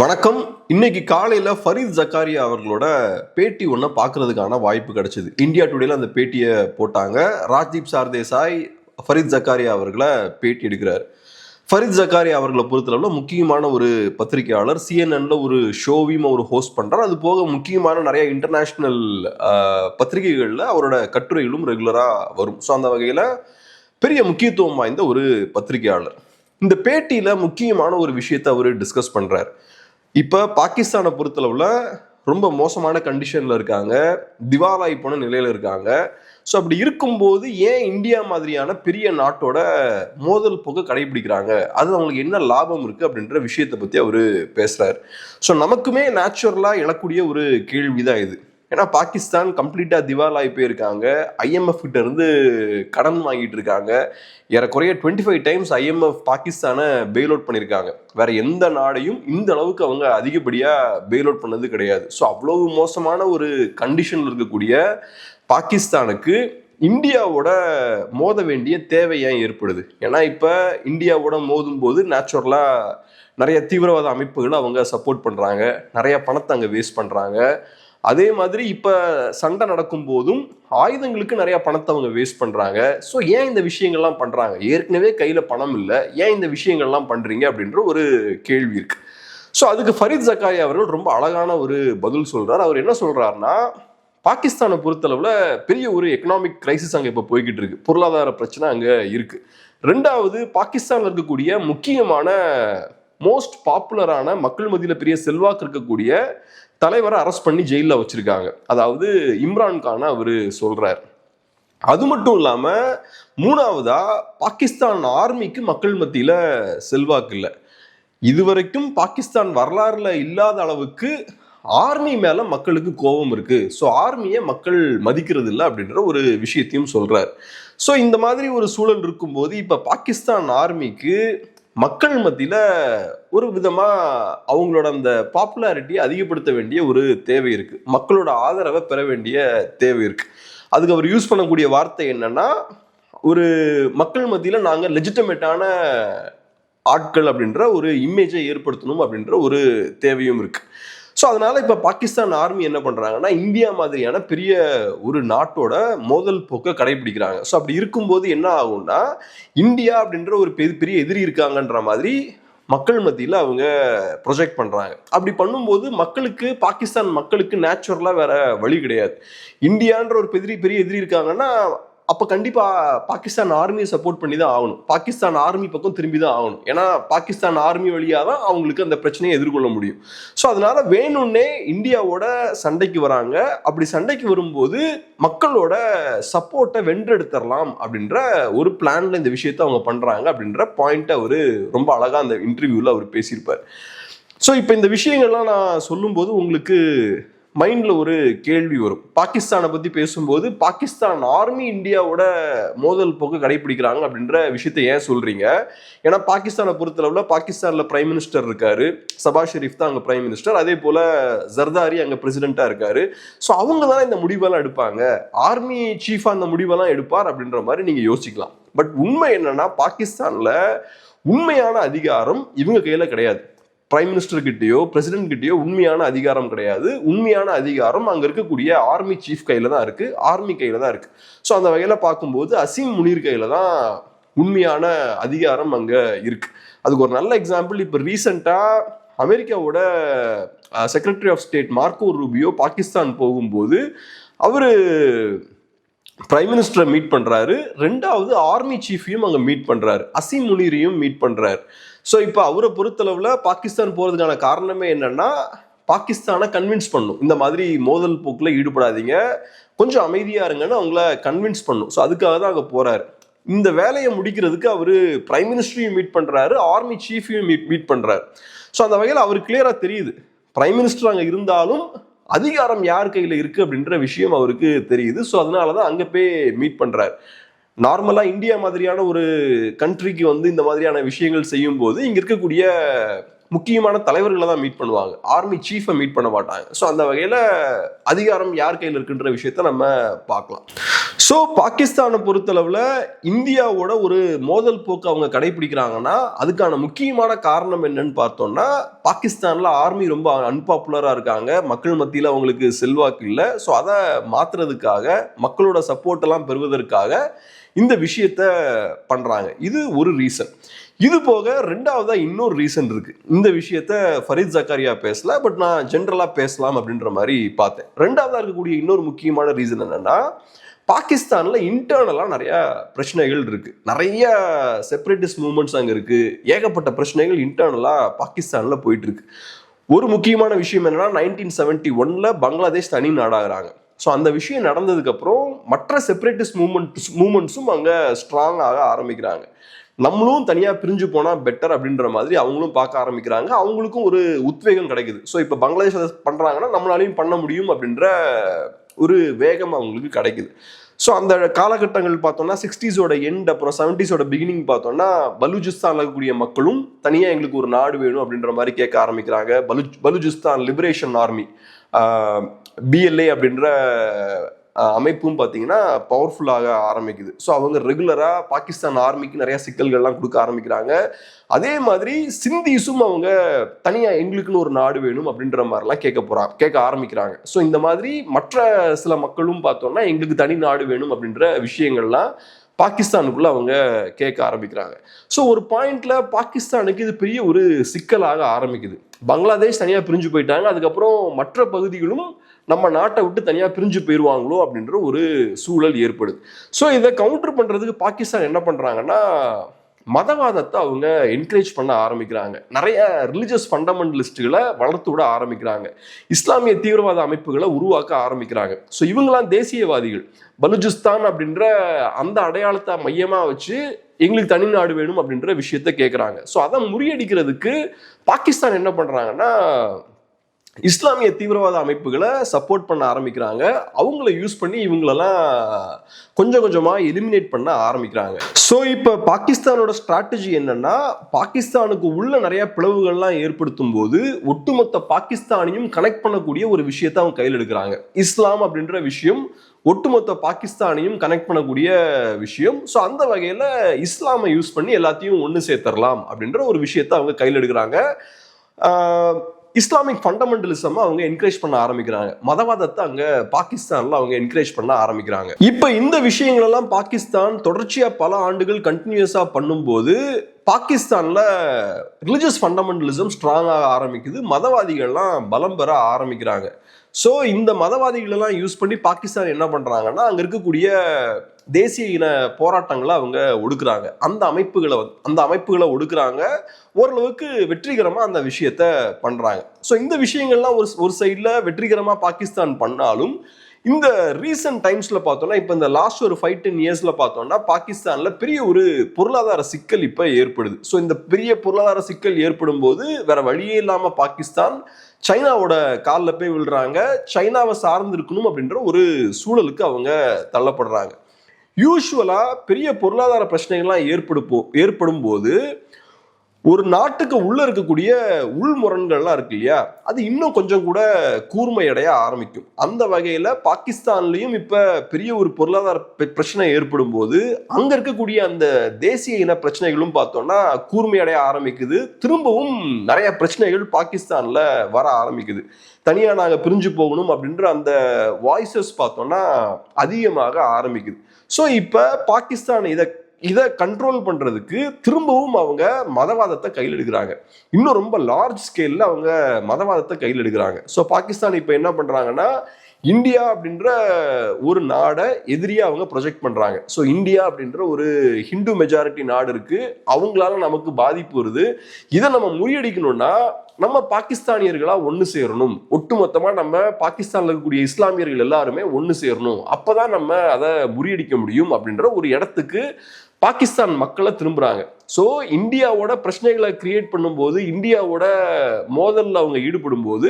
வணக்கம். இன்னைக்கு காலையில் ஃபரீத் ஜக்காரியா அவர்களோட பேட்டி ஒன்றை பார்க்கறதுக்கான வாய்ப்பு கிடைச்சிது. இந்தியா டுடேல அந்த பேட்டியை போட்டாங்க. ராஜ்தீப் சார்தேசாய் ஃபரீத் ஜக்காரியா அவர்களை பேட்டி எடுக்கிறார். ஃபரீத் ஜக்காரியா அவர்களை பொறுத்தளவில் முக்கியமான ஒரு பத்திரிகையாளர். சிஎன்என்ல ஒரு ஷோவையும் அவர் ஹோஸ்ட் பண்ணுறார் அது போக முக்கியமான நிறைய இன்டர்நேஷ்னல் பத்திரிகைகளில் அவரோட கட்டுரைகளும் ரெகுலராக வரும். ஸோ அந்த வகையில் பெரிய முக்கியத்துவம் வாய்ந்த ஒரு பத்திரிகையாளர். இந்த பேட்டியில் முக்கியமான ஒரு விஷயத்தை அவர் டிஸ்கஸ் பண்ணுறார் இப்போ பாகிஸ்தானை பொறுத்தளவுல ரொம்ப மோசமான கண்டிஷனில் இருக்காங்க. திவாலாகி போன நிலையில் இருக்காங்க. ஸோ அப்படி இருக்கும்போது ஏன் இந்தியா மாதிரியான பெரிய நாட்டோட மோதல் போக்கு கடைபிடிக்கிறாங்க? அது அவங்களுக்கு என்ன லாபம் இருக்குது அப்படின்ற விஷயத்தை பற்றி அவர் பேசுகிறார் ஸோ நமக்குமே நேச்சுரலாக எழக்கூடிய ஒரு கேள்விதான் இது. ஏன்னா பாகிஸ்தான் கம்ப்ளீட்டா திவாலாகி போயிருக்காங்க. ஐஎம்எஃப் கிட்ட இருந்து கடன் வாங்கிட்டு இருக்காங்க. ஏறக்குறைய டுவெண்ட்டி ஃபைவ் டைம்ஸ் ஐஎம்எஃப் பாகிஸ்தானை பெயில் அவுட் பண்ணியிருக்காங்க வேற எந்த நாடையும் இந்த அளவுக்கு அவங்க அதிகப்படியாக பெயில் அவுட் பண்ணது கிடையாது. ஸோ அவ்வளவு மோசமான ஒரு கண்டிஷனில் இருக்கக்கூடிய பாகிஸ்தானுக்கு இந்தியாவோட மோத வேண்டிய தேவை ஏன் ஏற்படுது? ஏன்னா இப்போ இந்தியாவோட மோதும் போது நேச்சுரலாக நிறைய தீவிரவாத அமைப்புகளை அவங்க சப்போர்ட் பண்ணுறாங்க நிறைய பணத்தை அங்கே வேஸ்ட் பண்ணுறாங்க அதே மாதிரி இப்போ சண்டை நடக்கும் போதும் ஆயுதங்களுக்கு நிறைய பணத்தை அவங்க வேஸ்ட் பண்ணுறாங்க ஸோ ஏன் இந்த விஷயங்கள்லாம் பண்ணுறாங்க ஏற்கனவே கையில் பணம் இல்லை. ஏன் இந்த விஷயங்கள்லாம் பண்ணுறீங்க அப்படின்ற ஒரு கேள்வி இருக்கு. ஸோ அதுக்கு ஃபரீத் ஜக்காரி அவர்கள் ரொம்ப அழகான ஒரு பதில் சொல்கிறார் அவர் என்ன சொல்கிறாருன்னா பாகிஸ்தானை பொறுத்தளவில் பெரிய ஒரு எக்கனாமிக் கிரைசிஸ் அங்கே இப்போ போய்கிட்டு இருக்கு. பொருளாதார பிரச்சனை அங்கே இருக்கு. ரெண்டாவது பாகிஸ்தானில் இருக்கக்கூடிய முக்கியமான மோஸ்ட் பாப்புலரான மக்கள் மத்தியில் பெரிய செல்வாக்கு இருக்கக்கூடிய தலைவரை அரெஸ்ட் பண்ணி ஜெயிலில் வச்சுருக்காங்க. அதாவது இம்ரான் கானை அவர் சொல்கிறார் அது மட்டும் இல்லாமல் மூணாவதா பாகிஸ்தான் ஆர்மிக்கு மக்கள் மத்தியில் செல்வாக்கு இல்லை. இதுவரைக்கும் பாகிஸ்தான் வரலாறுல இல்லாத அளவுக்கு ஆர்மி மேல மக்களுக்கு கோபம் இருக்கு. ஸோ ஆர்மியை மக்கள் மதிக்கிறது இல்லை அப்படின்ற ஒரு விஷயத்தையும் சொல்றார். ஸோ இந்த மாதிரி ஒரு சூழல் இருக்கும்போது இப்போ பாகிஸ்தான் ஆர்மிக்கு மக்கள் மத்தியில் ஒரு விதமாக அவங்களோட அந்த பாப்புலாரிட்டியை அதிகப்படுத்த வேண்டிய ஒரு தேவை இருக்குது மக்களோட ஆதரவை பெற வேண்டிய தேவை இருக்குது அதுக்கு அவர் யூஸ் பண்ணக்கூடிய வார்த்தை என்னென்னா ஒரு மக்கள் மத்தியில் நாங்கள் லெஜிட்டமேட்டான ஆட்கள் அப்படின்ற ஒரு இமேஜை ஏற்படுத்தணும் அப்படின்ற ஒரு தேவையும் இருக்குது ஸோ அதனால இப்போ பாகிஸ்தான் ஆர்மி என்ன பண்ணுறாங்கன்னா இந்தியா மாதிரியான பெரிய ஒரு நாட்டோட மோதல் போக்கை கடைபிடிக்கிறாங்க. ஸோ அப்படி இருக்கும்போது என்ன ஆகும்னா இந்தியா அப்படின்ற ஒரு பெரிய பெரிய எதிரி இருக்காங்கன்ற மாதிரி மக்கள் மத்தியில் அவங்க ப்ரொஜெக்ட் பண்ணுறாங்க அப்படி பண்ணும்போது மக்களுக்கு பாகிஸ்தான் மக்களுக்கு நேச்சுரலாக வேற வழி கிடையாது. இந்தியான்ற ஒரு பெரிய பெரிய எதிரி இருக்காங்கன்னா அப்போ கண்டிப்பாக பாகிஸ்தான் ஆர்மியை சப்போர்ட் பண்ணி தான் ஆகணும். பாகிஸ்தான் ஆர்மி பக்கம் திரும்பி தான் ஆகணும். ஏன்னா பாகிஸ்தான் ஆர்மி வழியாக தான் அவங்களுக்கு அந்த பிரச்சனையை எதிர்கொள்ள முடியும். ஸோ அதனால வேணும்னே இந்தியாவோட சண்டைக்கு வராங்க. அப்படி சண்டைக்கு வரும்போது மக்களோட சப்போர்ட்டை வென்றெடுத்துடலாம் அப்படின்ற ஒரு பிளான்ல இந்த விஷயத்தை அவங்க பண்றாங்க அப்படின்ற பாயிண்ட்டை அவர் ரொம்ப அழகாக அந்த இன்டர்வியூவில் அவர் பேசியிருப்பார். ஸோ இப்போ இந்த விஷயங்கள்லாம் நான் சொல்லும்போது உங்களுக்கு மைண்டில் ஒரு கேள்வி வரும். பாகிஸ்தானை பற்றி பேசும்போது பாகிஸ்தான் ஆர்மி இந்தியாவோட மோதல் போக்கு கடைபிடிக்கிறாங்க அப்படின்ற விஷயத்தை ஏன் சொல்கிறீங்க ஏன்னா பாகிஸ்தானை பொறுத்தளவுல பாகிஸ்தானில் பிரைம் மினிஸ்டர் இருக்கார். சபா ஷெரீஃப் தான் அங்கே பிரைம் மினிஸ்டர் அதே போல் ஜர்தாரி அங்கே பிரசிடெண்ட்டாக இருக்கார். ஸோ அவங்க தான் இந்த முடிவெல்லாம் எடுப்பாங்க. ஆர்மி சீஃபாக அந்த முடிவெல்லாம் எடுப்பார் அப்படின்ற மாதிரி நீங்கள் யோசிக்கலாம். பட் உண்மை என்னன்னா பாகிஸ்தானில் உண்மையான அதிகாரம் இவங்க கையில் கிடையாது. பிரைம் மினிஸ்டர்கிட்டயோ பிரசிடென்ட் கிட்டயோ உண்மையான அதிகாரம் கிடையாது. உண்மையான அதிகாரம் அங்கே இருக்கக்கூடிய ஆர்மி சீஃப் கையில் தான் இருக்கு. ஆர்மி கையில் தான் இருக்கு. ஸோ அந்த வகையில் பார்க்கும்போது அசீம் முனீர் கையில் தான் உண்மையான அதிகாரம் அங்கே இருக்கு. அதுக்கு ஒரு நல்ல எக்ஸாம்பிள் இப்போ ரீசெண்டாக அமெரிக்காவோட secretary of state Marco Rubio Pakistan போகும்போது அவர் பிரைம் மினிஸ்டரை மீட் பண்ணுறாரு ரெண்டாவது ஆர்மி சீஃபையும் அங்கே மீட் பண்ணுறாரு அசீம் முனீரையும் மீட் பண்ணுறாரு ஸோ இப்போ அவரை பொறுத்தளவில் பாகிஸ்தான் போகிறதுக்கான காரணமே என்னென்னா பாகிஸ்தானை கன்வின்ஸ் பண்ணும். இந்த மாதிரி மோதல் போக்கில் ஈடுபடாதீங்க. கொஞ்சம் அமைதியாக இருங்கன்னு அவங்கள கன்வின்ஸ் பண்ணும். ஸோ அதுக்காக தான் அங்கே போகிறார் இந்த வேலையை முடிக்கிறதுக்கு அவர் பிரைம் மினிஸ்டரையும் மீட் பண்ணுறாரு ஆர்மி சீஃபையும் மீட் மீட் பண்ணுறாரு ஸோ அந்த வகையில் அவர் கிளியராக தெரியுது. பிரைம் மினிஸ்டர் அங்கே இருந்தாலும் அதிகாரம் யார் கையில் இருக்குது அப்படின்ற விஷயம் அவருக்கு தெரியுது. ஸோ அதனால தான் அங்கே போய் மீட் பண்ணுறாரு நார்மலாக இந்தியா மாதிரியான ஒரு கண்ட்ரிக்கு வந்து இந்த மாதிரியான விஷயங்கள் செய்யும்போது இங்கே இருக்கக்கூடிய முக்கியமான தலைவர்களை தான் மீட் பண்ணுவாங்க. ஆர்மி சீஃபை மீட் பண்ண மாட்டாங்க. ஸோ அந்த வகையில் அதிகாரம் யார் கையில் இருக்குன்ற விஷயத்த நம்ம பார்க்கலாம். ஸோ பாகிஸ்தானை பொறுத்தளவில் இந்தியாவோட ஒரு மோதல் போக்கு அவங்க கடைபிடிக்கிறாங்கன்னா அதுக்கான முக்கியமான காரணம் என்னன்னு பார்த்தோம்னா பாகிஸ்தானில் ஆர்மி ரொம்ப அன்பாப்புலராக இருக்காங்க. மக்கள் மத்தியில் அவங்களுக்கு செல்வாக்கு இல்லை. ஸோ அதை மாற்றுறதுக்காக மக்களோட சப்போர்ட்டெல்லாம் பெறுவதற்காக இந்த விஷயத்த பண்ணுறாங்க இது ஒரு ரீசன் இது போக ரெண்டாவதா இன்னொரு ரீசன் இருக்கு. இந்த விஷயத்த ஃபரீத் ஜக்காரியா பேசல பட் நான் ஜென்ரலா பேசலாம் அப்படின்ற மாதிரி பார்த்தேன். ரெண்டாவதா இருக்கக்கூடிய இன்னொரு முக்கியமான ரீசன் என்னன்னா பாகிஸ்தான்ல இன்டர்னலா நிறைய பிரச்சனைகள் இருக்கு. நிறைய செப்பரேட்டிஸ்ட் மூமெண்ட்ஸ் அங்க இருக்கு. ஏகப்பட்ட பிரச்சனைகள் இன்டர்னலா பாகிஸ்தான்ல போயிட்டு இருக்கு. ஒரு முக்கியமான விஷயம் என்னன்னா நைன்டீன் செவன்டி ஒன்ல பங்களாதேஷ் தனி நாடாகிறாங்க. ஸோ அந்த விஷயம் நடந்ததுக்கப்புறம் மற்ற செப்பரேட்டிஸ்ட் மூமெண்ட்ஸ் மூமெண்ட்ஸும் அங்கே ஸ்ட்ராங் ஆக ஆரம்பிக்கிறாங்க. நம்மளும் தனியாக பிரிஞ்சு போனால் பெட்டர் அப்படின்ற மாதிரி அவங்களும் பார்க்க ஆரம்பிக்கிறாங்க. அவங்களுக்கும் ஒரு உத்வேகம் கிடைக்குது. ஸோ இப்போ பங்களாதேஷ் அதை பண்ணுறாங்கன்னா நம்மளாலையும் பண்ண முடியும் அப்படின்ற ஒரு வேகம் அவங்களுக்கு கிடைக்குது. ஸோ அந்த காலகட்டங்கள் பார்த்தோம்னா சிக்ஸ்டீஸோட எண்ட் அப்புறம் செவன்டிஸோட பிகினிங் பார்த்தோம்னா பலுஜிஸ்தான் இருக்கக்கூடிய மக்களும் தனியாக எங்களுக்கு ஒரு நாடு வேணும் அப்படின்ற மாதிரி கேட்க ஆரம்பிக்கிறாங்க. Baluch Balochistan liberation army BLA அப்படின்ற அமைப்பும் பார்த்தீங்கன்னா பவர்ஃபுல்லாக ஆரம்பிக்குது. ஸோ அவங்க ரெகுலராக பாகிஸ்தான் ஆர்மிக்கு நிறைய சிக்கல்கள்லாம் கொடுக்க ஆரம்பிக்கிறாங்க. அதே மாதிரி சிந்திஸும் அவங்க தனியாக எங்களுக்குன்னு ஒரு நாடு வேணும் அப்படின்ற மாதிரிலாம் கேட்க போகிறாங்க கேட்க ஆரம்பிக்கிறாங்க. ஸோ இந்த மாதிரி மற்ற சில மக்களும் பார்த்தோம்னா எங்களுக்கு தனி நாடு வேணும் அப்படின்ற விஷயங்கள்லாம் பாகிஸ்தானுக்குள்ள அவங்க கேட்க ஆரம்பிக்கிறாங்க. ஸோ ஒரு பாயிண்ட்ல பாகிஸ்தானுக்கு இது பெரிய ஒரு சிக்கலாக ஆரம்பிக்குது. பங்களாதேஷ் தனியாக பிரிஞ்சு போயிட்டாங்க. அதுக்கப்புறம் மற்ற பகுதிகளும் நம்ம நாட்டை விட்டு தனியாக பிரிஞ்சு போயிடுவாங்களோ அப்படின்ற ஒரு சூழல் ஏற்படுது. ஸோ இதை கவுண்டர் பண்ணுறதுக்கு பாகிஸ்தான் என்ன பண்ணுறாங்கன்னா மதவாதத்தை அவங்க என்கரேஜ் பண்ண ஆரம்பிக்கிறாங்க. நிறைய ரிலிஜியஸ் ஃபண்டமெண்டலிஸ்ட்டுகளை வளர்த்து விட ஆரம்பிக்கிறாங்க. இஸ்லாமிய தீவிரவாத அமைப்புகளை உருவாக்க ஆரம்பிக்கிறாங்க. ஸோ இவங்கெல்லாம் தேசியவாதிகள். பலுஜிஸ்தான் அப்படின்ற அந்த அடையாளத்தை மையமாக வச்சு எங்களுக்கு தனி நாடு வேணும் அப்படின்ற விஷயத்த கேட்குறாங்க ஸோ அதை முறியடிக்கிறதுக்கு பாகிஸ்தான் என்ன பண்ணுறாங்கன்னா இஸ்லாமிய தீவிரவாத அமைப்புகளை சப்போர்ட் பண்ண ஆரம்பிக்கிறாங்க. அவங்கள யூஸ் பண்ணி இவங்களெல்லாம் கொஞ்சம் கொஞ்சமாக எலிமினேட் பண்ண ஆரம்பிக்கிறாங்க. ஸோ இப்போ பாகிஸ்தானோட ஸ்ட்ராட்டஜி என்னன்னா பாகிஸ்தானுக்கு உள்ள நிறைய பிளவுகள்லாம் ஏற்படுத்தும் போது ஒட்டுமொத்த பாகிஸ்தானையும் கனெக்ட் பண்ணக்கூடிய ஒரு விஷயத்தை அவங்க கையில் எடுக்கிறாங்க. இஸ்லாம் அப்படின்ற விஷயம் ஒட்டுமொத்த பாகிஸ்தானையும் கனெக்ட் பண்ணக்கூடிய விஷயம். ஸோ அந்த வகையில் இஸ்லாமை யூஸ் பண்ணி எல்லாத்தையும் ஒன்று சேர்த்துடலாம் அப்படின்ற ஒரு விஷயத்தை அவங்க கையில் எடுக்கிறாங்க. இஸ்லாமிக் ஃபண்டமெண்டலிசம் அவங்க என்கரேஜ் பண்ண ஆரம்பிக்கிறாங்க. மதவாதத்தை அங்க பாகிஸ்தான்ல அவங்க என்கரேஜ் பண்ண ஆரம்பிக்கிறாங்க. இப்போ இந்த விஷயங்கள் எல்லாம் பாகிஸ்தான் தொடர்ச்சியா பல ஆண்டுகள் கண்டினியூஸா பண்ணும்போது பாகிஸ்தான்ல ரிலிஜியஸ் ஃபண்டமெண்டலிசம் ஸ்ட்ராங்காக ஆரம்பிக்குது. மதவாதிகள்லாம் பலம் பெற ஆரம்பிக்கிறாங்க. ஸோ இந்த மதவாதிகளெல்லாம் யூஸ் பண்ணி பாகிஸ்தான் என்ன பண்ணுறாங்கன்னா அங்கே இருக்கக்கூடிய தேசிய இன போராட்டங்களை அவங்க ஒடுக்குறாங்க. அந்த அமைப்புகளை வந் அந்த அமைப்புகளை ஒடுக்குறாங்க. ஓரளவுக்கு வெற்றிகரமாக அந்த விஷயத்த பண்ணுறாங்க ஸோ இந்த விஷயங்கள்லாம் ஒரு ஒரு சைடில் வெற்றிகரமாக பாகிஸ்தான் பண்ணாலும் இந்த ரீசன்ட் டைம்ஸில் பார்த்தோம்னா இப்போ இந்த லாஸ்ட் ஒரு ஃபைவ் டென் இயர்ஸில் பார்த்தோம்னா பாகிஸ்தானில் பெரிய ஒரு பொருளாதார சிக்கல் இப்போ ஏற்படுது. ஸோ இந்த பெரிய பொருளாதார சிக்கல் ஏற்படும் போது வேற வழியே இல்லாமல் பாகிஸ்தான் சைனாவோட காலில் போய் விழுறாங்க. சைனாவை சார்ந்து இருக்கணும் அப்படின்ற ஒரு சூழலுக்கு அவங்க தள்ளப்படுறாங்க. யூஸ்வலாக பெரிய பொருளாதார பிரச்சனைகள்லாம் ஏற்படுப்போ ஏற்படும் போது ஒரு நாட்டுக்கு உள்ளே இருக்கக்கூடிய உள்முரண்கள்லாம் இருக்கு இல்லையா? அது இன்னும் கொஞ்சம் கூட கூர்மையடைய ஆரம்பிக்கும். அந்த வகையில் பாகிஸ்தான்லேயும் இப்போ பெரிய ஒரு பொருளாதார பெ- பிரச்சனை ஏற்படும் போது அங்கே இருக்கக்கூடிய அந்த தேசிய இன பிரச்சனைகளும் பார்த்தோம்னா கூர்மையடைய ஆரம்பிக்குது. திரும்பவும் நிறைய பிரச்சனைகள் பாகிஸ்தானில் வர ஆரம்பிக்குது. தனியாக நாங்கள் பிரிஞ்சு போகணும் அப்படின்ற அந்த வாய்ஸஸ் பார்த்தோம்னா அதிகமாக ஆரம்பிக்குது. ஸோ இப்போ பாகிஸ்தான் இதை இதை கண்ட்ரோல் பண்ணுறதுக்கு திரும்பவும் அவங்க மதவாதத்தை கையில் எடுக்கிறாங்க. இன்னும் ரொம்ப லார்ஜ் ஸ்கேலில் அவங்க மதவாதத்தை கையில் எடுக்கிறாங்க. ஸோ பாகிஸ்தான் இப்போ என்ன பண்ணுறாங்கன்னா இந்தியா அப்படின்ற ஒரு நாடை எதிரியா அவங்க ப்ரொஜெக்ட் பண்றாங்க. ஸோ இந்தியா அப்படின்ற ஒரு ஹிந்து மெஜாரிட்டி நாடு இருக்கு. அவங்களால நமக்கு பாதிப்பு வருது. இதை நம்ம முறியடிக்கணும்னா நம்ம பாகிஸ்தானியர்களா ஒன்று சேரணும். ஒட்டுமொத்தமாக நம்ம பாகிஸ்தான்ல இருக்கக்கூடிய இஸ்லாமியர்கள் எல்லாருமே ஒன்று சேரணும். அப்பதான் நம்ம அதை முறியடிக்க முடியும் அப்படின்ற ஒரு இடத்துக்கு பாகிஸ்தான் மக்களை திரும்புறாங்க. ஸோ இந்தியாவோட பிரச்சனைகளை கிரியேட் பண்ணும்போது இந்தியாவோட மோதலில் அவங்க ஈடுபடும் போது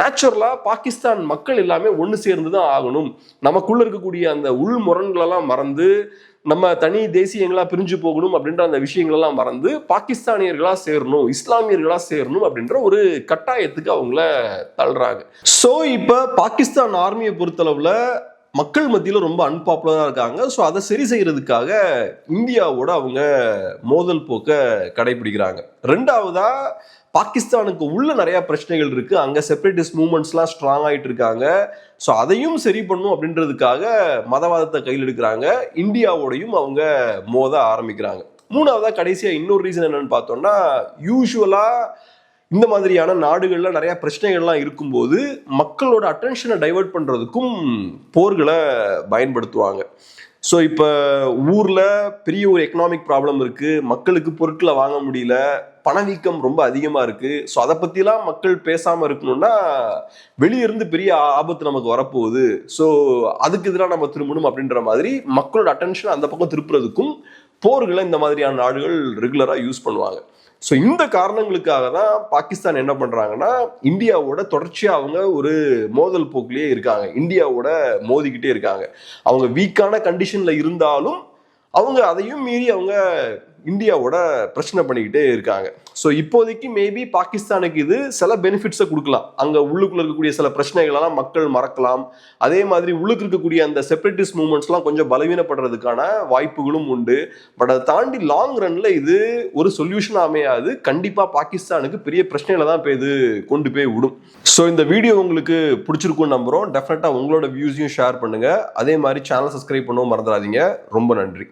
நேச்சுரலாக பாகிஸ்தான் மக்கள் எல்லாமே ஒன்று சேர்ந்து தான் ஆகணும். நமக்குள்ளே இருக்கக்கூடிய அந்த உள் முரண்களெல்லாம் மறந்து நம்ம தனி தேசியங்களா பிரிஞ்சு போகணும் அப்படின்ற அந்த விஷயங்களெல்லாம் மறந்து பாகிஸ்தானியர்களா சேரணும் இஸ்லாமியர்களா சேரணும் அப்படின்ற ஒரு கட்டாயத்துக்கு அவங்கள தள்ளுறாங்க. ஸோ இப்போ பாகிஸ்தான் ஆர்மியை பொறுத்தளவில் மக்கள் மத்தியில் ரொம்ப அன்பாப்புலராக இருக்காங்க. ஸோ அதை சரி செய்கிறதுக்காக இந்தியாவோட அவங்க மோதல் போக்கை கடைபிடிக்கிறாங்க. ரெண்டாவதாக பாகிஸ்தானுக்கு உள்ள நிறைய பிரச்சனைகள் இருக்கு. அங்க செப்பரேட்டிஸ்ட் மூவ்மெண்ட்ஸ்லாம் ஸ்ட்ராங் ஆகிட்டு இருக்காங்க. ஸோ அதையும் சரி பண்ணும் அப்படின்றதுக்காக மதவாதத்தை கையில் எடுக்கிறாங்க. இந்தியாவோடையும் அவங்க மோத ஆரம்பிக்கிறாங்க. மூணாவதாக கடைசியாக இன்னொரு ரீசன் என்னன்னு பார்த்தோம்னா யூஸ்வலாக இந்த மாதிரியான நாடுகளில் நிறையா பிரச்சனைகள்லாம் இருக்கும்போது மக்களோட அட்டென்ஷனை டைவர்ட் பண்ணுறதுக்கும் போர்களை பயன்படுத்துவாங்க. ஸோ இப்போ ஊரில் பெரிய ஒரு எக்கனாமிக் ப்ராப்ளம் இருக்குது மக்களுக்கு பொருட்களை வாங்க முடியல. பணவீக்கம் ரொம்ப அதிகமாக இருக்குது ஸோ அதை பற்றிலாம் மக்கள் பேசாமல் இருக்கணும்னா வெளியிருந்து பெரிய ஆபத்து நமக்கு வரப்போகுது. ஸோ அதுக்கு எதிராக நம்ம திரும்பணும் அப்படின்ற மாதிரி மக்களோட அட்டென்ஷன் அந்த பக்கம் திருப்புறதுக்கும் போர்களை இந்த மாதிரியான நாடுகள் ரெகுலராக யூஸ் பண்ணுவாங்க. ஸோ இந்த காரணங்களுக்காக தான் பாகிஸ்தான் என்ன பண்ணுறாங்கன்னா இந்தியாவோட தொடர்ச்சியாக அவங்க ஒரு மோதல் போக்கிலேயே இருக்காங்க. இந்தியாவோட மோதிக்கிட்டே இருக்காங்க. அவங்க வீக்கான கண்டிஷனில் இருந்தாலும் அவங்க அதையும் மீறி அவங்க இந்தியாவோட பிரச்சனை பண்ணிக்கிட்டே இருக்காங்க. ஸோ இப்போதைக்கு மேபி பாகிஸ்தானுக்கு இது சில பெனிஃபிட்ஸை கொடுக்கலாம். அங்கே உள்ளுக்குள்ள இருக்கக்கூடிய சில பிரச்சனைகளெல்லாம் மக்கள் மறக்கலாம். அதே மாதிரி உள்ளுக்கு இருக்கக்கூடிய அந்த செப்பரேட்டிஸ்ட் மூமெண்ட்ஸ்லாம் கொஞ்சம் பலவீனப்படுறதுக்கான வாய்ப்புகளும் உண்டு. பட் அதை தாண்டி லாங் ரன்ல இது ஒரு சொல்யூஷன் அமையாது. கண்டிப்பாக பாகிஸ்தானுக்கு பெரிய பிரச்சனையில தான் இப்போ இது கொண்டு போய் விடும். ஸோ இந்த வீடியோ உங்களுக்கு பிடிச்சிருக்கும்னு நம்புறோம். டெஃபினட்டாக உங்களோட வியூஸையும் ஷேர் பண்ணுங்கள் அதே மாதிரி சேனல் சப்ஸ்கிரைப் பண்ணவும் மறந்துடாதீங்க. ரொம்ப நன்றி.